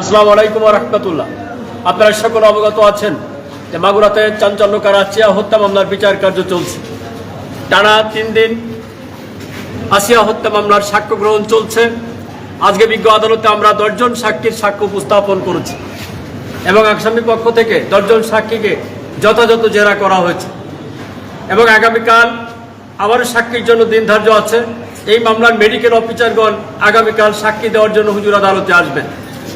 আসসালামু আলাইকুম রহমতুল্লাহ। আপনারা সকল অবগত আছেন যে মাগুরাতে চাঞ্চল্যকার আসিয়া হত্যা মামলার বিচার কার্য চলছে। টানা তিন দিন আসিয়া হত্যা মামলার সাক্ষ্য গ্রহণ চলছে। আজকে বিজ্ঞ আদালতে আমরা দশজন সাক্ষীর সাক্ষ্য উপস্থাপন করেছি এবং আসামি পক্ষ থেকে দশজন সাক্ষীকে যথাযথ জেরা করা হয়েছে। এবং আগামীকাল আবারও সাক্ষীর জন্য দিন ধার্য আছে। এই মামলার মেডিকেল অফিসারগণ আগামীকাল সাক্ষী দেওয়ার জন্য হুজুর আদালতে আসবেন।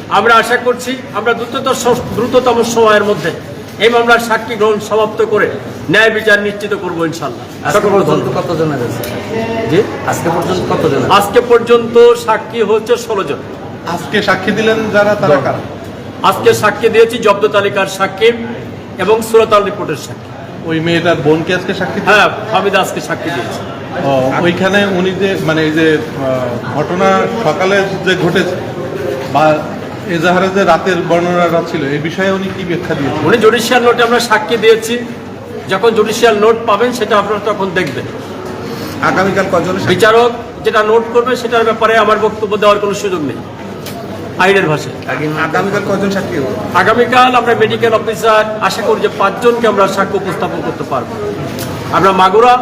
আমরা আশা করছি আমরা দ্রুততর দ্রুততম সময়ের মধ্যে এই মামলার সাক্ষী গ্রহণ সমাপ্ত করে ন্যায় বিচার নিশ্চিত করব ইনশাল্লাহ। আজকে পর্যন্ত সাক্ষী হচ্ছে ষোলো জন। আজকে সাক্ষী দিলেন যারা তারা কারা? আজকে সাক্ষী দিয়েছি জব্দ তালিকার সাক্ষী এবং সুরতাল রিপোর্টের সাক্ষী। ওই মেয়েটার বোনকে আজকে সাক্ষী? হ্যাঁ হামিদা আজকে সাক্ষী দিয়েছে। ও, ওইখানে উনি যে মানে এই যে ঘটনা সকালে যে ঘটেছে বা এজাহারে যে রাতের বর্ণনাটা ছিল এই বিষয়ে উনি কি ব্যাখ্যা দিয়েছেন? উনি জুডিশিয়াল নোটে আমরা সাক্ষী দিয়েছি। যখন জুডিশিয়াল নোট পাবেন সেটা আপনারা তখন দেখবেন। আগামীকাল কজন বিচারক যেটা নোট করবে সেটার ব্যাপারে আমার বক্তব্য দেওয়ার কোনো সুযোগ নেই আইনের ভাষায়। আগামীকাল কজন সাক্ষী হবে? আগামীকাল আমরা মেডিকেল অফিসার আশা করি যে পাঁচজনকে আমরা সাক্ষ্য উপস্থাপন করতে পারব। আমরা মাগুরা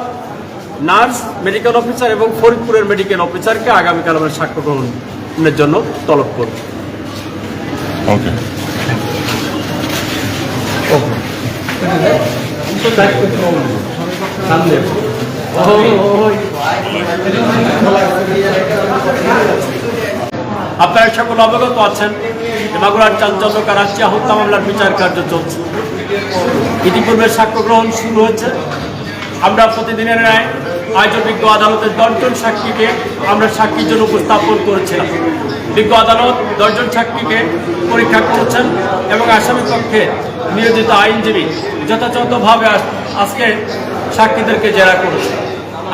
নার্স মেডিকেল অফিসার এবং ফরিদপুরের মেডিকেল অফিসারকে আগামীকাল আমরা সাক্ষ্য গ্রহণের জন্য তলব করব। ওকে আপনারা সকল অবগত আছেন মাগুরার চাঞ্চল্যকার রাষ্ট্রীয় হত্যা মামলার বিচার কার্য চলছে। ইতিপূর্বে সাক্ষ্য গ্রহণ শুরু হয়েছে। আমরা প্রতিদিনের ন্যায় আয়োজন বিজ্ঞ আদালতের দশজন সাক্ষীকে আমরা সাক্ষীর জন্য উপস্থাপন করেছিলাম। বিজ্ঞ আদালত দশজন সাক্ষীকে পরীক্ষা করেছেন এবং আসামি পক্ষে নিয়োজিত আইনজীবী যথাযথভাবে আজকে সাক্ষীদেরকে জেরা করেছে।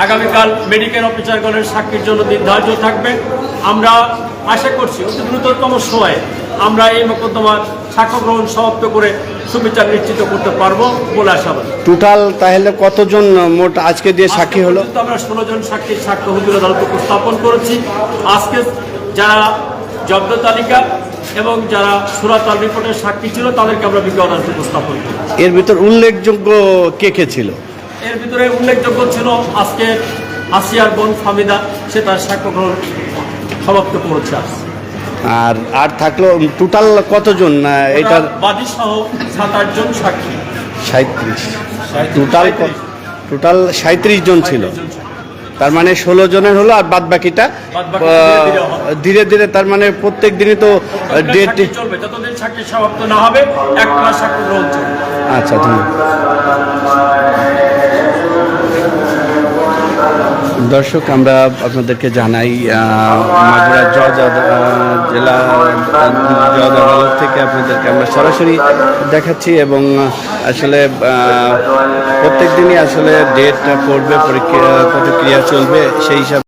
আগামীকাল মেডিকেল অফিসারগণের সাক্ষীর জন্য নির্ধারিত থাকবে। আমরা আশা করছি অতি দ্রুততম সময়ে আমরা এই মোকদ্দমার সাক্ষ্য গ্রহণ সমাপ্ত করে সুবিচার নিশ্চিত করতে পারব বলে আশাবাদী টোটাল তাহলে কতজন মোট আজকে দিয়ে সাক্ষী হলো? আমরা ষোলো জন সাক্ষীর সাক্ষ্য হুজুর আদালত উপস্থাপন করেছি। আজকে যারা জব্দ তালিকা এবং যারা সুরাতাল রিপোর্টের সাক্ষী ছিল তাদেরকে আমরা বিজ্ঞ আদালতে উপস্থাপন করি। এর ভিতর উল্লেখযোগ্য কে কে ছিল? এর ভিতরে উল্লেখযোগ্য ছিল আজকে আসিয়ার বোন ফামিদা সে তার সাক্ষ্য গ্রহণ সমাপ্ত করেছে আর আর থাকল টোটাল কতজন? এটার বাদী সহ সাত আটজন সাক্ষী। সাঁত্রিশ টোটাল টোটাল সাঁত্রিশ জন ছিল। তার মানে ষোলো জনের হলো আর বাদ বাকিটা ধীরে ধীরে তার মানে প্রত্যেক দিনই তো ডেট চলবে যতদিন সাক্ষী সমাপ্ত না হবে এক মাস সাক্ষ্য গ্রহণ চলবে। আচ্ছা ধন্যবাদ। দর্শক আমরা আপনাদেরকে জানাই মাগুরা জজ জেলা জজ আদালত থেকে আপনাদেরকে আমরা সরাসরি দেখাচ্ছি এবং আসলে প্রত্যেক দিনই আসলে ডেট পড়বে পরীক্ষা প্রতিক্রিয়া চলবে সেই হিসাবে